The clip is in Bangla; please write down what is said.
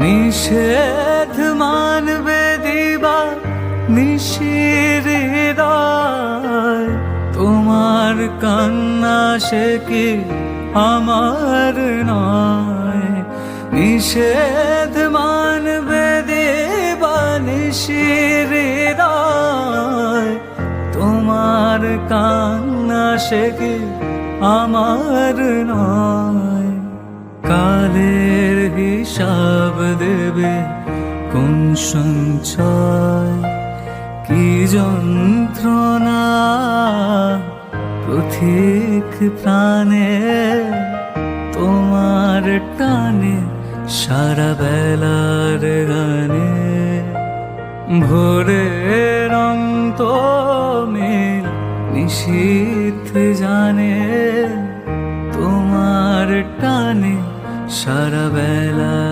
নিষেধ মানবে দিবা নিশির তোমার কান্না সে কি আমার নয়? নিষেধ মানবে দেবা নিশির তোমার কান্না সে কি আমার নয়? হিসাব দেবে কোন সঞ্চয়, কি যন্ত্রণা প্রথিক প্রাণে তোমার টানে সারা বেলার গানে। ভোরের অন্ত মেল নিশীথ জানে তোমার টানে সারা গানে